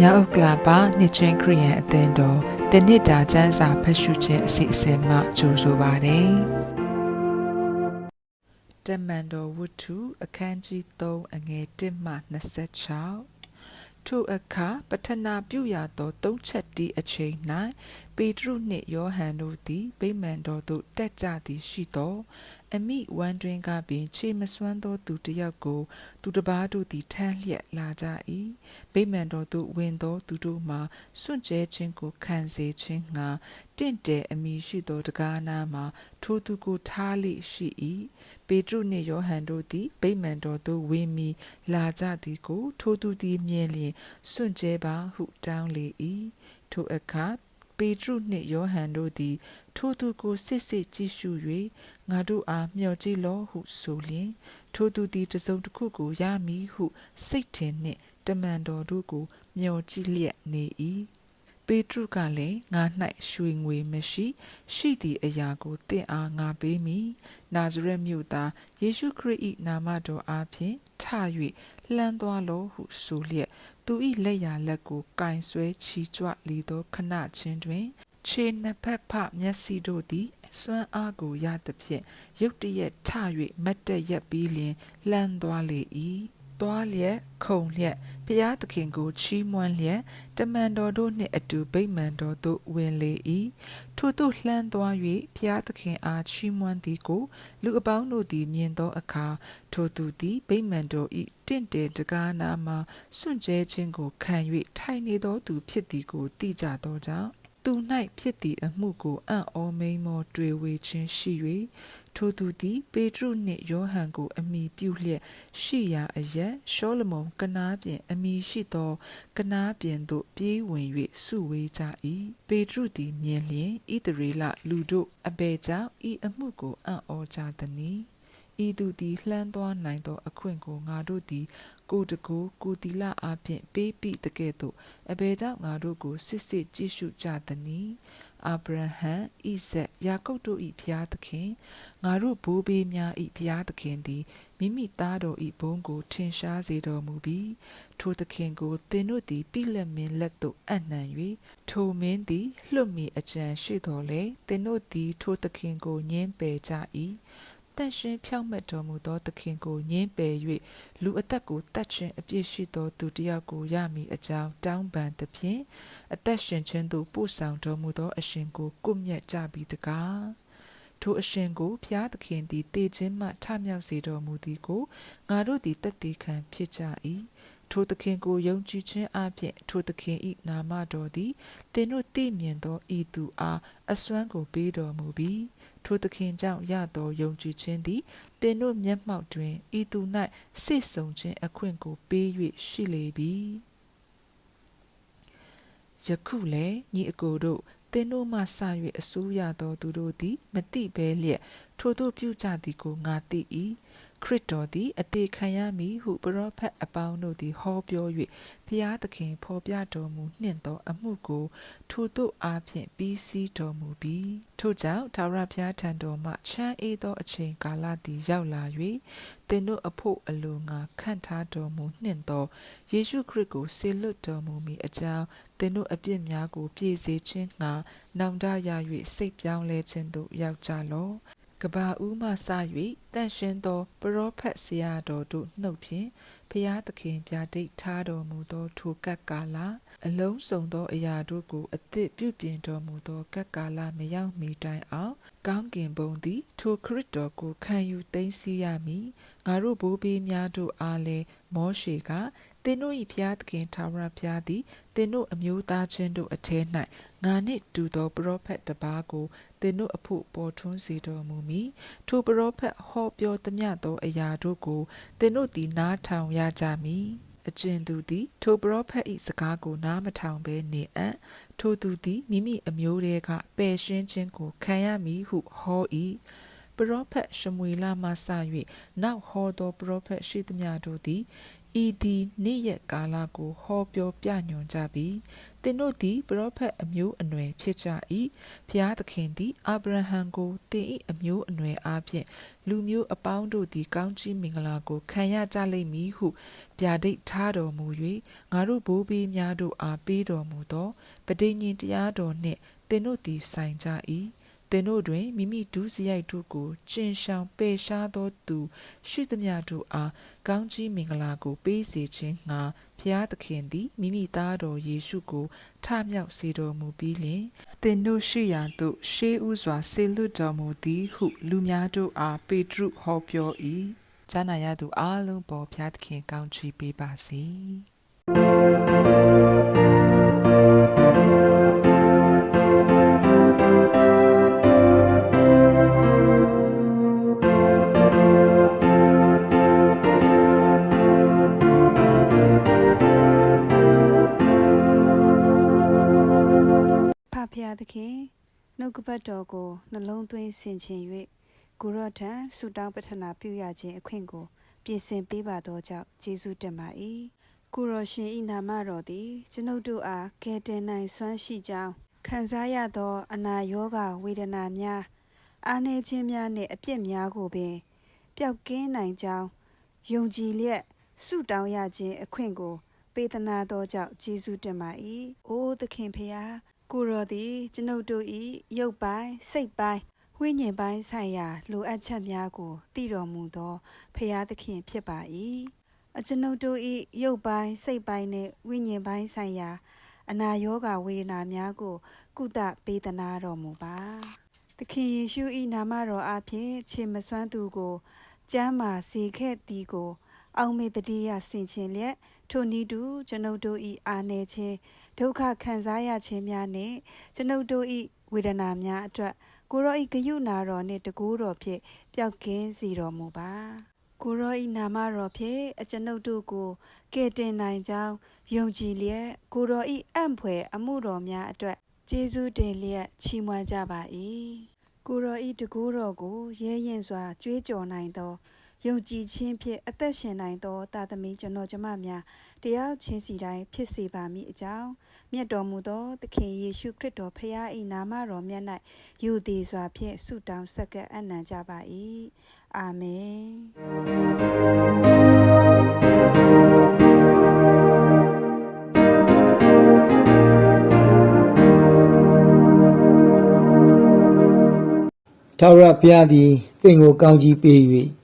မြောက်ဥက္ကလာပါနှစ်ချင်းခရီးယန်အသင်းတော်တနစ်တာကျမ်းစာဖတ်ရှုခြင်းအစီအစဉ်မှကြိုဆိုပါရစေ။တမန်တော်ဝတ္ထုအခန်းကြီး3အငယ်1မှ26ထိုအခါပထနာပြုရသောသုံးချက်တီအချိန်၌ ပေတရုနှင့်ယောဟန်တို့သည်ဗိမာန်တော်သို့တက်ကြသည်ရှိသောအမိဝမ်းတွင်ကပင်ခြေမစွမ်းသောသူတစ်ယောက်ကို သူတစ်ပါးတို့သည်ထမ်းလျက်လာကြ၏ဗိမာန်တော်သို့ဝင်သောသူတို့မှစွန့်ကြဲခြင်းကိုခံစေခြင်းငှာတင့်တယ်အမိရှိသောတကားနာမှထိုသူကိုထားလိရှိ၏ပေတရုနှင့်ယောဟန်တို့သည်ဗိမာန်တော်သို့ဝင်မီလာကြသည်ကို ထိုသူသည်မြင်လျင်စွန့်ကြဲပါဟုတောင်းလေ၏ထိုအခါ ပေတရုနှင့်ယောဟန်တို့သည် ထိုသူကိုစစ်စစ်ကြည့်ရှု၍ငါတို့အားမျှော်ကြည့်လောဟုဆိုလျင်ထိုသူသည်တစုံတစ်ခုကိုရမည်ဟု စိတ်ထင်နှင့်တမန်တော်တို့ကိုမျှော်ကြည့်လျက်နေ၏ပေတရုကလည်းငါ၌ရွှေငွေမရှိ ရှိသည့်အရာကိုတင့်အားငါပေးမည်နာဇရက်မြို့သားယေရှုခရစ်၏နာမတော်အားဖြင့်ထ၍လှမ်းသွားလောဟုဆိုလျက် သူ၏လက်ရာလက်ကိုကင်ဆွဲချီကြွလီသောခဏချင်းတွင်ခြေနှစ်ဖက်ဖမျက်စိတို့သည်စွမ်းအားကိုရသဖြင့်ရုတ်တရက်ထ၍မတ်တက်ရက်ပြီးလျင်လှမ်းသွားလေ၏ သွားလျက်ခုံလျက်ဖျားသခင်ကိုချီးမွမ်းလျက်တမန်တော်တို့နှင့်အတူဗိမာန်တော်သို့ဝင်လေ၏ထို့သို့လှမ်းသွား၍ဖျားသခင်အားချီးမွမ်းသည်ကိုလူအပေါင်းတို့သည်မြင်သောအခါထိုသူသည်ဗိမာန်တော်၏တင့်တယ်တကားနာမှစွန့်ကြဲခြင်းကိုခံ၍ထိုင်နေသောသူဖြစ်သည်ကိုသိကြသောကြောင့်သူ၌ဖြစ်သည့်အမှုကိုအံ့ဩမိန်မောတွေ့ဝေခြင်းရှိ၍ ထိုသူသည် ပေတရုနှင့်ယောဟန်ကို အမိပြုလျက်ရှိရာအရက်ရှောလမုန်ကနားပြင် အမိရှိသော ကနားပြင်သို့ပြေးဝင်၍စုဝေးကြ၏ပေတရုသည်မြင်လျင်ဣသရေလလူတို့အဘယ်ကြောင့်ဤအမှုကိုအံ့ဩကြသနည်းဤသူသည်လှမ်းသွားနိုင်သောအခွင့်ကိုငါတို့သည် ကိုတကူကိုတီလာအပြင်ပေးပိတကဲ့သို့အဘယ်ကြောင့်ငါတို့ကိုစစ်စစ်ကြည့်ရှုကြသနည်းအာဗြဟံဣဇက်ယာကုပ်တို့၏ဘုရားသခင်ငါတို့ဘိုးဘေးများ၏ဘုရားသခင်သည်မိမိသားတော်၏ဘုန်းကို ထင်ရှားစေတော်မူပြီးထိုသခင်ကိုသင်တို့သည်ပြလက်မင်းလက်သို့အံ့နံ၍ထိုမင်းသည်လွတ်မီအကြံရှိတော်လေသင်တို့သည်ထိုသခင်ကိုညှင်းပယ်ကြ၏ တန်ရှင်ဖြောင့်မတ်တော်မူသောသခင်ကိုညှင်းပယ်၍လူအသက်ကိုတတ်ခြင်းအပြစ်ရှိသောသူတစ်ယောက်ကိုရမည်အကြောင်းတောင်းပန်သဖြင့်အသက်ရှင်ခြင်းသို့ပို့ဆောင်တော်မူသောအရှင်ကိုကုမြတ်ကြပြီတကားထိုအရှင်ကိုဖျားသခင်သည်တည်ခြင်းမှထမြောက်စေတော်မူသည်ကိုငါတို့သည်တည်တည်ခံဖြစ်ကြ၏ထိုသခင်ကိုယုံကြည်ခြင်းအပြင်ထိုသခင်၏နာမတော်သည်သင်တို့သိမြင်သောဤသူအားအစွမ်းကိုပေးတော်မူပြီး ထိုသခင်ကြောင့်ရသောယုံကြည်ခြင်းသည်တင်တို့မျက်မှောက်တွင်ဤသူ၌စိတ်ဆုံခြင်းအခွင့်ကိုပေး၍ရှိလေပြီယခုလည်းညီအကိုတို့တင်တို့မှစ၍အစိုးရသောသူတို့သည် မတိဘဲလျက်ထိုတို့ပြုကြသည်ကိုငါသိ၏ ခရစ်တော်သည် အသေးခံရမည်ဟုပရောဖက်အပေါင်းတို့သည်ဟောပြော၍ဖျားသခင်ဖော်ပြတော်မူနှင့်သော အမှုကိုထိုတို့အားဖြင့်ပြီးစီးတော်မူပြီးထို့ကြောင့်ထာဝရဘုရားထံတော်မှချမ်းအေးသောအချိန်ကာလသည်ရောက်လာ၍သင်တို့အဖို့အလိုငါခန့်ထားတော်မူနှင့်သောယေရှုခရစ်ကိုဆေလွတ်တော်မူမည်အကြောင်းသင်တို့အပြစ်များကို ပြည့်စေခြင်းငှာနောင်တရ၍စိတ်ပြောင်းလဲခြင်းသို့ရောက်ကြလော့ ကဘာဦးမှစ၍တန့်ရှင်းသောပရောဖက်ဆရာတော်တို့နှုတ်ဖြင့်ဖျားသခင်ပြဒိတ်ထားတော်မူသောထိုကပ်ကာလအလုံးစုံသောအရာတို့ကိုအသစ်ပြုပြင်တော်မူသောကပ်ကာလမရောက်မီတိုင်အောင်ကောင်းကင်ဘုံသည်ထိုခရစ်တော်ကိုခံယူသိမ်းဆည်းရမည် ငါတို့ဘိုးဘေးများတို့အားလည်းမောရှေကသင်တို့၏ဘုရားသခင်ထာဝရဘုရားသည်သင်တို့အမျိုးသားချင်းတို့အထဲ၌ငါနှင့်တူသောပရောဖက်တစ်ပါးကိုသင်တို့အဖို့ပေါ်ထွန်းစေတော်မူမည်ထိုပရောဖက်ဟောပြောသမျှသောအရာတို့ကိုသင်တို့သည်နားထောင်ရကြမည်အကျဉ်သူသည်ထိုပရောဖက်၏စကားကိုနားမထောင်ဘဲနေအံ့ထိုသူသည်မိမိအမျိုးတည်းကပယ်ရှင်းခြင်းကိုခံရမည်ဟုဟော၏ ပရောဖက်ရှမွေလမှစ၍နောက်ဟောသောပရောဖက်ရှိသမျှတို့သည်ဤသည်နေ့ရက်ကာလကိုဟောပြောပြညွှန်ကြပြီးသင်တို့သည်ပရောဖက်အမျိုးအနွယ်ဖြစ်ကြ၏ဖျားသခင်သည်အာဗြဟံကိုသင်၏အမျိုးအနွယ်အားဖြင့်လူမျိုးအပေါင်းတို့သည်ကောင်းကြီးမင်္ဂလာကိုခံရကြလိမ့်မည်ဟုဗျာဒိတ်ထားတော်မူ၍ငါတို့ဘိုးဘေးများတို့အားပေးတော်မူသောပဋိညာဉ်တရားတော်နှင့်သင်တို့သည်ဆိုင်ကြ၏ သင်တို့တွင်မိမိဒုစရိုက်တို့ကိုကျင်ရှောင်ပယ်ရှားသောသူရှိသမျှတို့အားကောင်းကြီးမင်္ဂလာကို ပေးစေခြင်းငှာဖျားသခင်သည်မိမိသားတော်ယေရှုကိုထမြောက်စေတော်မူပြီးလျှင်သင်တို့ရှိရာသို့ရှေးဥစွာဆေလွတ်တော်မူသည်ဟု လူများတို့အားပေတရုဟောပြော၏ဈာနာရသူအားလုံးပေါ်ဖျားသခင်ကောင်းချီးပေးပါစေ ပတ်တော်ကိုနှလုံးသွင်းဆင်ခြင်၍ကိုရော့ထံဆုတောင်းပတ္ထနာပြုရခြင်းအခွင့်ကိုပြင်ဆင်ပေးပါသောကြောင့်ယေရှုတင်ပါ၏ကိုရောရှင်ဤနာမတော်သည်ကျွန်ုပ်တို့အားကယ်တင်နိုင်စွမ်းရှိကြောင်းခံစားရသောအနာရောဂါဝေဒနာများအားနည်းခြင်းများနှင့်အပြစ်များကိုပင်ပျောက်ကင်းနိုင်ကြောင်းယုံကြည်လျက်ဆုတောင်းရခြင်းအခွင့်ကို ပေးသနာသောကြောင့်ယေရှုတင်ပါ၏အိုးသခင်ဖျား ကိုယ်တော်သည်ကျွန်ုပ်တို့၏ရုပ်ပိုင်းစိတ်ပိုင်းဝိညာဉ်ပိုင်းဆိုင်ရာလိုအပ်ချက်များကိုတည်တော်မူသောဖရာသခင်ဖြစ်ပါ၏အကျွန်ုပ်တို့၏ရုပ်ပိုင်းစိတ်ပိုင်းနှင့်ဝိညာဉ်ပိုင်းဆိုင်ရာအနာရောဂါဝေဒနာများကိုကုသပေးသနာတော်မူပါသခင်ယေရှု၏နာမတော်အားဖြင့်ခြေမစွမ်းသူကိုကျမ်းမာစေခဲ့သည်ကို အောင်မေတ္တိယဆင်ခြင်လျက်ထိုနည်းတူကျွန်ုပ်တို့၏အာနေခြင်း ဒုက္ခခံစားရခြင်းများနှင့်ကျွန်ုပ်တို့၏ဝေဒနာများအတွက်ကိုရော၏ဂယုနာတော်နှင့်တကူတော်ဖြင့်ပျောက်ကင်းစေတော်မူပါကိုရော၏နာမတော်ဖြင့်အကျွန်ုပ်တို့ကိုကယ်တင်နိုင်ကြောင်းယုံကြည်လျက်ကိုရော၏အံ့ဖွယ်အမှုတော်များအတွက်ကျေးဇူးတင်လျက်ချီးမွမ်းကြပါ၏ကိုရော၏တကူတော်ကိုရဲရင်စွာကြွေးကြော်နိုင်သော ယုံကြည်ခြင်းဖြင့်အသက်ရှင်နိုင်သောတာသမီကျွန်တော်ကျမများတရားချင်းစီတိုင်းဖြစ်စေပါမည်အကြောင်းမြတ်တော်မူသောသခင်ယေရှုခရစ်တော်ဖခင်၏နာမတော်မြတ်၌ယူသည်စွာဖြင့်ဆုတောင်းဆက်ကပ်အနံ့ကြပါ၏အာမင်ထာဝရဘုရားသည်သင်ကိုကောင်းကြီးပေး၍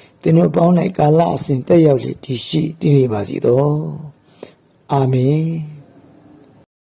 သင်တို့ပေါင်း၌ကာလအစဉ်တက်ရောက်လေတည်ရှိတည်နေပါစေသောအာမင်